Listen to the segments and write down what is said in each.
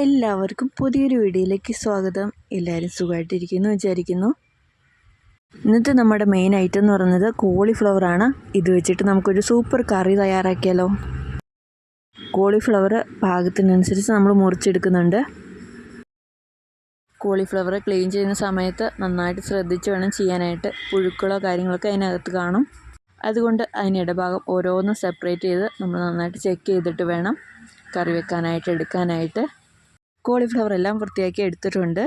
എല്ലാവർക്കും പുതിയൊരു വീഡിയോയിലേക്ക് സ്വാഗതം. എല്ലാവരും സുഖമായിട്ടിരിക്കുന്നു വിചാരിക്കുന്നു. ഇന്നത്തെ നമ്മുടെ മെയിൻ ഐറ്റം എന്ന് പറയുന്നത് കോളിഫ്ലവർ ആണ്. ഇത് വെച്ചിട്ട് നമുക്കൊരു സൂപ്പർ കറി തയ്യാറാക്കിയാലോ. കോളിഫ്ലവർ പാകത്തിനനുസരിച്ച് നമ്മൾ മുറിച്ചെടുക്കുന്നുണ്ട്. കോളിഫ്ലവർ ക്ലീൻ ചെയ്യുന്ന സമയത്ത് നന്നായിട്ട് ശ്രദ്ധിച്ച് വേണം ചെയ്യാനായിട്ട്. പുഴുക്കളോ കാര്യങ്ങളൊക്കെ അതിനകത്ത് കാണും. അതുകൊണ്ട് അതിന് ഇടഭാഗം ഓരോന്നും സെപ്പറേറ്റ് ചെയ്ത് നമ്മൾ നന്നായിട്ട് ചെക്ക് ചെയ്തിട്ട് വേണം കറി വെക്കാനായിട്ട് എടുക്കാനായിട്ട്. കോളിഫ്ലവർ എല്ലാം വൃത്തിയാക്കി എടുത്തിട്ടുണ്ട്.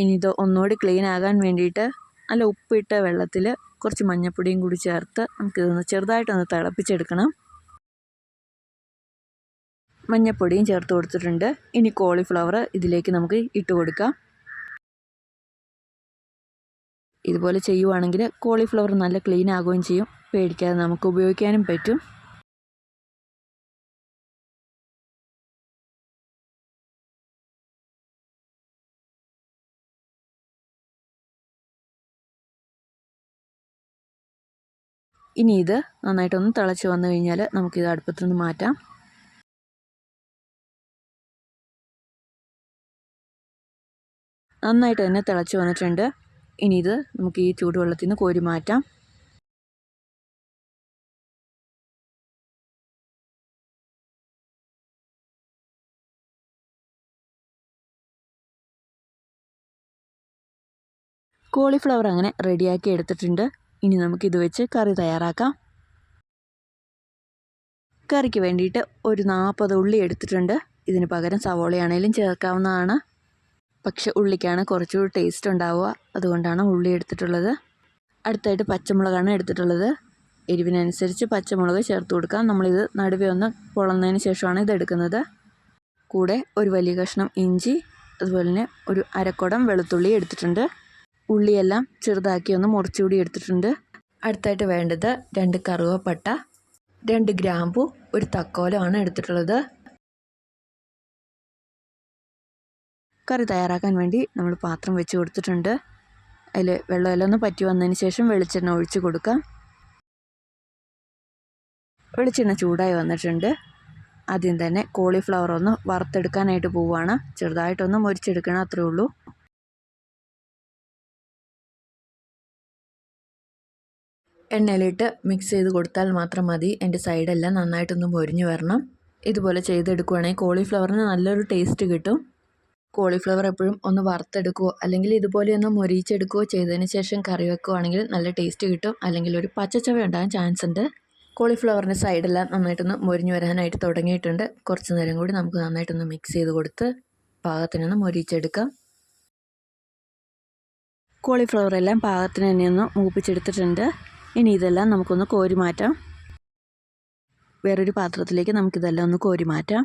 ഇനി ഇത് ഒന്നുകൂടി ക്ലീൻ ആകാൻ വേണ്ടിയിട്ട് നല്ല ഉപ്പിട്ട വെള്ളത്തിൽ കുറച്ച് മഞ്ഞപ്പൊടിയും കൂടി ചേർത്ത് നമുക്കിതൊന്ന് ചെറുതായിട്ടൊന്ന് തിളപ്പിച്ചെടുക്കണം. മഞ്ഞപ്പൊടിയും ചേർത്ത് കൊടുത്തിട്ടുണ്ട്. ഇനി കോളിഫ്ലവർ ഇതിലേക്ക് നമുക്ക് ഇട്ട് കൊടുക്കാം. ഇതുപോലെ ചെയ്യുവാണെങ്കിൽ കോളിഫ്ലവർ നല്ല ക്ലീൻ ആകുകയും ചെയ്യും. പേടിക്കാതെ നമുക്ക് ഉപയോഗിക്കാനും പറ്റും. ഇനി ഇത് നന്നായിട്ടൊന്ന് തിളച്ച് വന്നു കഴിഞ്ഞാൽ നമുക്കിത് അടുപ്പത്തു നിന്ന് മാറ്റാം. നന്നായിട്ട് തന്നെ തിളച്ച് വന്നിട്ടുണ്ട്. ഇനി ഇത് നമുക്ക് ഈ ചൂടുവെള്ളത്തിൽ നിന്ന് കോരി മാറ്റാം. കോളിഫ്ലവർ അങ്ങനെ റെഡിയാക്കി എടുത്തിട്ടുണ്ട്. ഇനി നമുക്കിത് വെച്ച് കറി തയ്യാറാക്കാം. കറിക്ക് വേണ്ടിയിട്ട് ഒരു നാൽപ്പത് ഉള്ളി എടുത്തിട്ടുണ്ട്. ഇതിന് പകരം സവോളയാണേലും ചേർക്കാവുന്നതാണ്. പക്ഷെ ഉള്ളിക്കാണ് കുറച്ചുകൂടി ടേസ്റ്റ് ഉണ്ടാവുക. അതുകൊണ്ടാണ് ഉള്ളി എടുത്തിട്ടുള്ളത്. അടുത്തായിട്ട് പച്ചമുളകാണ് എടുത്തിട്ടുള്ളത്. എരിവിനനുസരിച്ച് പച്ചമുളക് ചേർത്ത് കൊടുക്കാം. നമ്മളിത് നടുവേ ഒന്ന് പൊളന്നതിന് ശേഷമാണ് ഇത് എടുക്കുന്നത്. കൂടെ ഒരു വലിയ കഷ്ണം ഇഞ്ചി അതുപോലെ തന്നെ ഒരു അരക്കുടം വെളുത്തുള്ളി എടുത്തിട്ടുണ്ട്. ഉള്ളിയെല്ലാം ചെറുതാക്കി ഒന്ന് മുറിച്ചുകൂടി എടുത്തിട്ടുണ്ട്. അടുത്തായിട്ട് വേണ്ടത് രണ്ട് കറുവപ്പട്ട രണ്ട് ഗ്രാമ്പു ഒരു തക്കോലമാണ് എടുത്തിട്ടുള്ളത്. കറി തയ്യാറാക്കാൻ വേണ്ടി നമ്മൾ പാത്രം വെച്ച് കൊടുത്തിട്ടുണ്ട്. അതിൽ വെള്ളമെല്ലാം ഒന്ന് പറ്റി വന്നതിന് ശേഷം വെളിച്ചെണ്ണ ഒഴിച്ച് കൊടുക്കാം. വെളിച്ചെണ്ണ ചൂടായി വന്നിട്ടുണ്ട്. ആദ്യം തന്നെ കോളിഫ്ലവർ ഒന്ന് വറുത്തെടുക്കാനായിട്ട് പോവുകയാണ്. ചെറുതായിട്ടൊന്ന് മുരിച്ചെടുക്കണം അത്രേ ഉള്ളൂ. എണ്ണയിലിട്ട് മിക്സ് ചെയ്ത് കൊടുത്താൽ മാത്രം മതി. എന്റെ സൈഡെല്ലാം നന്നായിട്ടൊന്ന് പൊരിഞ്ഞു വരണം. ഇതുപോലെ ചെയ്തെടുക്കുകയാണെങ്കിൽ കോളിഫ്ലവറിന് നല്ലൊരു ടേസ്റ്റ് കിട്ടും. കോളിഫ്ലവർ എപ്പോഴും ഒന്ന് വറുത്തെടുക്കുകയോ അല്ലെങ്കിൽ ഇതുപോലെ ഒന്ന് ചെയ്തതിന് ശേഷം കറി വെക്കുകയാണെങ്കിൽ നല്ല ടേസ്റ്റ് കിട്ടും. അല്ലെങ്കിൽ ഒരു പച്ചച്ചവ ഉണ്ടാകാൻ ചാൻസ് ഉണ്ട്. കോളിഫ്ലവറിന്റെ സൈഡെല്ലാം നന്നായിട്ടൊന്ന് മൊരിഞ്ഞു വരാനായിട്ട് തുടങ്ങിയിട്ടുണ്ട്. കുറച്ച് നേരം കൂടി നമുക്ക് നന്നായിട്ടൊന്ന് മിക്സ് ചെയ്ത് കൊടുത്ത് പാകത്തിനൊന്ന് മൊരിയിച്ചെടുക്കാം. കോളിഫ്ലവർ എല്ലാം പാകത്തിന് തന്നെ ഒന്ന് മൂപ്പിച്ചെടുത്തിട്ടുണ്ട്. ഇനി ഇതെല്ലാം നമുക്കൊന്ന് കോരി മാറ്റാം. വേറൊരു പാത്രത്തിലേക്ക് നമുക്കിതെല്ലാം ഒന്ന് കോരി മാറ്റാം.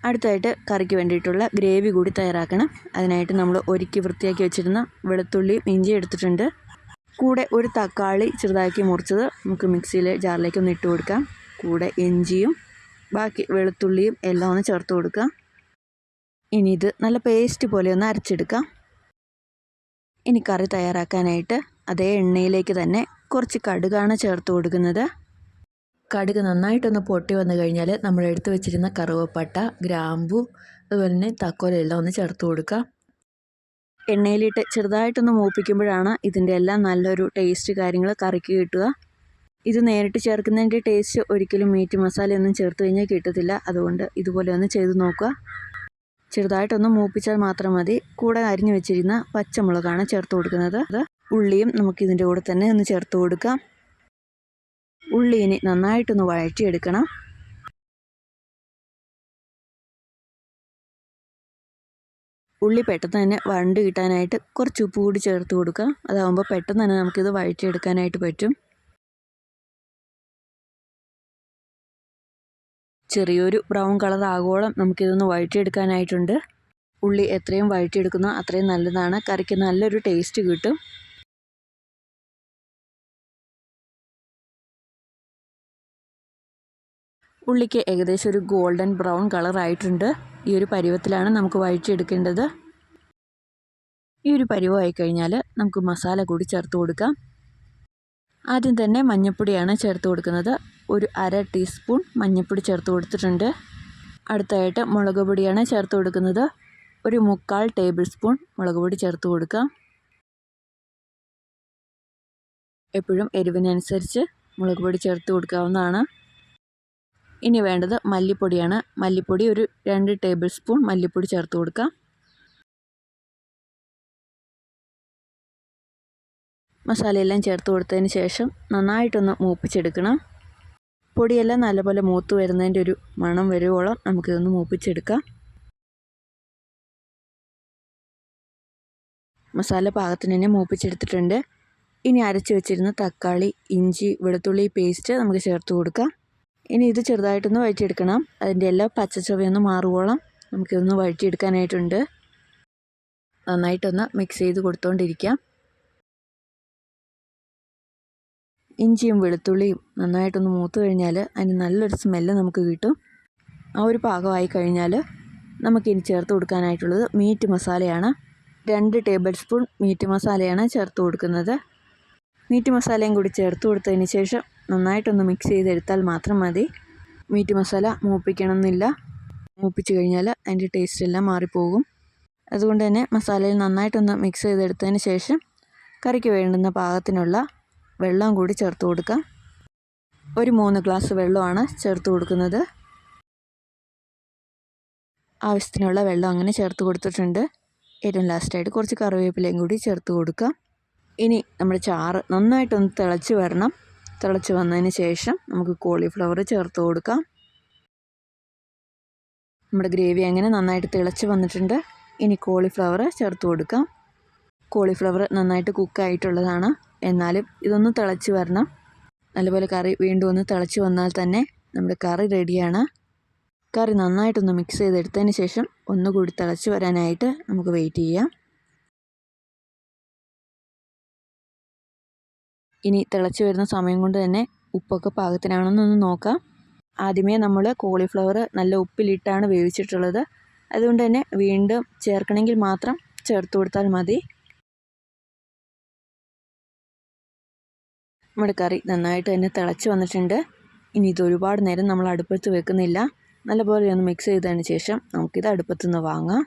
അടുത്തായിട്ട് കറിക്ക് വേണ്ടിയിട്ടുള്ള ഗ്രേവി കൂടി തയ്യാറാക്കണം. അതിനായിട്ട് നമ്മൾ ഒരുക്കി വൃത്തിയാക്കി വെച്ചിരുന്ന വെളുത്തുള്ളിയും ഇഞ്ചി എടുത്തിട്ടുണ്ട്. കൂടെ ഒരു തക്കാളി ചെറുതാക്കി മുറിച്ചത് നമുക്ക് മിക്സിയിൽ ജാറിലേക്ക് ഒന്ന് ഇട്ട് കൊടുക്കാം. കൂടെ ഇഞ്ചിയും ബാക്കി വെളുത്തുള്ളിയും എല്ലാം ഒന്ന് ചേർത്ത് കൊടുക്കാം. ഇനി ഇത് നല്ല പേസ്റ്റ് പോലെ ഒന്ന് അരച്ചെടുക്കാം. ഇനി കറി തയ്യാറാക്കാനായിട്ട് അതേ എണ്ണയിലേക്ക് തന്നെ കുറച്ച് കടുകാണ് ചേർത്ത് കൊടുക്കുന്നത്. കടുക് നന്നായിട്ടൊന്ന് പൊട്ടി വന്നു കഴിഞ്ഞാൽ നമ്മൾ എടുത്തു വെച്ചിരുന്ന കറുവപ്പട്ട ഗ്രാമ്പു അതുപോലെ തന്നെ തക്കോലെല്ലാം ഒന്ന് ചേർത്ത് കൊടുക്കുക എണ്ണയിലിട്ട് ചെറുതായിട്ടൊന്ന് മൂപ്പിക്കുമ്പോഴാണ് ഇതിന്റെ എല്ലാം നല്ലൊരു ടേസ്റ്റ് കാര്യങ്ങൾ കറിക്ക് കിട്ടുക. ഇത് നേരിട്ട് ചേർക്കുന്നതിന്റെ ടേസ്റ്റ് ഒരിക്കലും മീറ്റ് മസാലയൊന്നും ചേർത്ത് കഴിഞ്ഞാൽ കിട്ടത്തില്ല. അതുകൊണ്ട് ഇതുപോലെ ഒന്ന് ചെയ്ത് നോക്കുക. ചെറുതായിട്ടൊന്ന് മൂപ്പിച്ചാൽ മാത്രം മതി. കൂടെ അരിഞ്ഞു വെച്ചിരുന്ന പച്ചമുളകാണ് ചേർത്ത് കൊടുക്കുന്നത്. ഉള്ളിയും നമുക്ക് ഇതിന്റെ കൂടെ തന്നെ ഒന്ന് ചേർത്ത് കൊടുക്കാം. ഉള്ളി ഇനി നന്നായിട്ടൊന്ന് വഴറ്റിയെടുക്കണം. ഉള്ളി പെട്ടെന്ന് തന്നെ വണ്ട് കിട്ടാനായിട്ട് കുറച്ച് ഉപ്പ് കൂടി ചേർത്ത് കൊടുക്കാം. അതാകുമ്പോൾ പെട്ടെന്ന് തന്നെ നമുക്കിത് വഴറ്റിയെടുക്കാനായിട്ട് പറ്റും. ചെറിയൊരു ബ്രൗൺ കളർ ആകുവോളം നമുക്കിതൊന്ന് വഴറ്റിയെടുക്കാനായിട്ടുണ്ട്. ഉള്ളി എത്രയും വഴറ്റിയെടുക്കുന്നോ അത്രയും നല്ലതാണ്. കറിക്ക് നല്ലൊരു ടേസ്റ്റ് കിട്ടും. ഉള്ളിക്ക് ഏകദേശം ഒരു ഗോൾഡൻ ബ്രൗൺ കളർ ആയിട്ടുണ്ട്. ഈ ഒരു പരുവത്തിലാണ് നമുക്ക് വഴറ്റിയെടുക്കേണ്ടത്. ഈ ഒരു പരുവമായി കഴിഞ്ഞാൽ നമുക്ക് മസാല കൂടി ചേർത്ത് കൊടുക്കാം. ആദ്യം തന്നെ മഞ്ഞൾപ്പൊടിയാണ് ചേർത്ത് കൊടുക്കുന്നത്. ഒരു അര ടീസ്പൂൺ മഞ്ഞൾപ്പൊടി ചേർത്ത് കൊടുത്തിട്ടുണ്ട്. അടുത്തായിട്ട് മുളക് പൊടിയാണ് ചേർത്ത് കൊടുക്കുന്നത്. ഒരു മുക്കാൽ ടേബിൾ സ്പൂൺ മുളക് പൊടി ചേർത്ത് കൊടുക്കാം. എപ്പോഴും എരിവിനനുസരിച്ച് മുളക് പൊടി ചേർത്ത് കൊടുക്കാവുന്നതാണ്. ഇനി വേണ്ടത് മല്ലിപ്പൊടിയാണ്. മല്ലിപ്പൊടി ഒരു രണ്ട് ടേബിൾ സ്പൂൺ മല്ലിപ്പൊടി ചേർത്ത് കൊടുക്കാം. മസാലയെല്ലാം ചേർത്ത് കൊടുത്തതിന് ശേഷം നന്നായിട്ടൊന്ന് മൂപ്പിച്ചെടുക്കണം. പൊടിയെല്ലാം നല്ലപോലെ മൂത്ത് വരുന്നതിന്റെ ഒരു മണം വരുവോളം നമുക്കിതൊന്ന് മൂപ്പിച്ചെടുക്കാം. മസാല പാകത്തിന് തന്നെ മൂപ്പിച്ചെടുത്തിട്ടുണ്ട്. ഇനി അരച്ച് വെച്ചിരുന്ന തക്കാളി ഇഞ്ചി വെളുത്തുള്ളി പേസ്റ്റ് നമുക്ക് ചേർത്ത് കൊടുക്കാം. ഇനി ഇത് ചെറുതായിട്ടൊന്ന് വഴറ്റിയെടുക്കണം. അതിന്റെ എല്ലാ പച്ചച്ചവയൊന്ന് മാറുവോളം നമുക്കിതൊന്ന് വഴറ്റിയെടുക്കാനായിട്ടുണ്ട്. നന്നായിട്ടൊന്ന് മിക്സ് ചെയ്ത് കൊടുത്തുകൊണ്ടിരിക്കാം ഇഞ്ചിയും വെളുത്തുള്ളിയും നന്നായിട്ടൊന്ന് മൂത്ത് കഴിഞ്ഞാൽ അതിന് നല്ലൊരു സ്മെല്ല് നമുക്ക് കിട്ടും. ആ ഒരു പാകമായി കഴിഞ്ഞാൽ നമുക്കിനി ചേർത്ത് കൊടുക്കാനായിട്ടുള്ളത് മീറ്റ് മസാലയാണ് രണ്ട് ടേബിൾ സ്പൂൺ മീറ്റ് മസാലയാണ് ചേർത്ത് കൊടുക്കുന്നത്. മീറ്റ് മസാലയും കൂടി ചേർത്ത് കൊടുത്തതിന് ശേഷം നന്നായിട്ടൊന്ന് മിക്സ് ചെയ്തെടുത്താൽ മാത്രം മതി. മീറ്റ് മസാല മൂപ്പിക്കണമെന്നില്ല. മൂപ്പിച്ച് കഴിഞ്ഞാൽ അതിന്റെ ടേസ്റ്റ് എല്ലാം മാറിപ്പോകും. അതുകൊണ്ട് തന്നെ മസാലയിൽ നന്നായിട്ടൊന്ന് മിക്സ് ചെയ്തെടുത്തതിന് ശേഷം കറിക്ക് വേണ്ടുന്ന പാകത്തിനുള്ള വെള്ളം കൂടി ചേർത്ത് കൊടുക്കാം. ഒരു മൂന്ന് ഗ്ലാസ് വെള്ളമാണ് ചേർത്ത് കൊടുക്കുന്നത്. ആവശ്യത്തിനുള്ള വെള്ളം അങ്ങനെ ചേർത്ത് കൊടുത്തിട്ടുണ്ട്. ഏറ്റവും ലാസ്റ്റായിട്ട് കുറച്ച് കറിവേപ്പിലയും കൂടി ചേർത്ത് കൊടുക്കാം. ഇനി നമ്മുടെ ചാറ് നന്നായിട്ടൊന്ന് തിളച്ച് വരണം. തിളച്ച് വന്നതിന് ശേഷം നമുക്ക് കോളിഫ്ലവർ ചേർത്ത് കൊടുക്കാം. നമ്മുടെ ഗ്രേവി അങ്ങനെ നന്നായിട്ട് തിളച്ച് വന്നിട്ടുണ്ട്. ഇനി കോളിഫ്ലവർ ചേർത്ത് കൊടുക്കാം. കോളിഫ്ലവർ നന്നായിട്ട് കുക്കായിട്ടുള്ളതാണ്. എന്നാലും ഇതൊന്ന് തിളച്ച് വരണം. നല്ലപോലെ കറി വീണ്ടും ഒന്ന് തിളച്ച് വന്നാൽ തന്നെ നമ്മുടെ കറി റെഡിയാണ്. കറി നന്നായിട്ടൊന്ന് മിക്സ് ചെയ്തെടുത്തതിന് ശേഷം ഒന്നുകൂടി തിളച്ച് വരാനായിട്ട് നമുക്ക് വെയിറ്റ് ചെയ്യാം. ഇനി തിളച്ച് വരുന്ന സമയം കൊണ്ട് തന്നെ ഉപ്പൊക്കെ പാകത്തിനാണെന്നൊന്ന് നോക്കാം. ആദ്യമേ നമ്മൾ കോളിഫ്ലവർ നല്ല ഉപ്പിലിട്ടാണ് വേവിച്ചിട്ടുള്ളത്. അതുകൊണ്ട് തന്നെ വീണ്ടും ചേർക്കണമെങ്കിൽ മാത്രം ചേർത്ത് കൊടുത്താൽ മതി. നമ്മുടെ കറി നന്നായിട്ട് തന്നെ തിളച്ച് വന്നിട്ടുണ്ട്. ഇനി ഇത് ഒരുപാട് നേരം നമ്മൾ അടുപ്പത്ത് വെക്കുന്നില്ല. നല്ലപോലെ ഒന്ന് മിക്സ് ചെയ്തതിന് ശേഷം നമുക്കിത് അടുപ്പത്തു നിന്ന് വാങ്ങാം.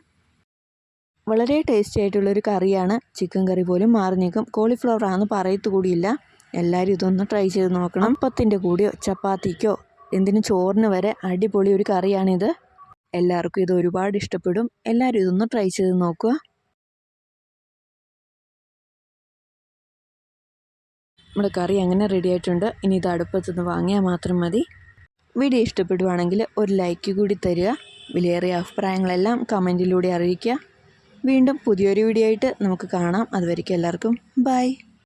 വളരെ ടേസ്റ്റി ആയിട്ടുള്ളൊരു കറിയാണ്. ചിക്കൻ കറി പോലും മാറി നിൽക്കും കോളിഫ്ലവർ ആണെന്ന് പറയത്തു കൂടിയില്ല. എല്ലാവരും ഇതൊന്ന് ട്രൈ ചെയ്ത് നോക്കണം. അപ്പത്തിന്റെ കൂടിയോ ചപ്പാത്തിക്കോ എന്തിനും ചോറിന് വരെ അടിപൊളി ഒരു കറിയാണിത്. എല്ലാവർക്കും ഇത് ഒരുപാട് ഇഷ്ടപ്പെടും. എല്ലാവരും ഇതൊന്ന് ട്രൈ ചെയ്ത് നോക്കുക. നമ്മുടെ കറി അങ്ങനെ റെഡി ആയിട്ടുണ്ട്. ഇനി ഇത് അടുപ്പത്തുനിന്ന് വാങ്ങിയാൽ മാത്രം മതി. വീഡിയോ ഇഷ്ടപ്പെടുവാണെങ്കിൽ ഒരു ലൈക്ക് കൂടി തരിക. വിലയേറിയ അഭിപ്രായങ്ങളെല്ലാം കമന്റിലൂടെ അറിയിക്കുക. വീണ്ടും പുതിയൊരു വീഡിയോ ആയിട്ട് നമുക്ക് കാണാം. അതുവരയ്ക്കും എല്ലാവർക്കും ബൈ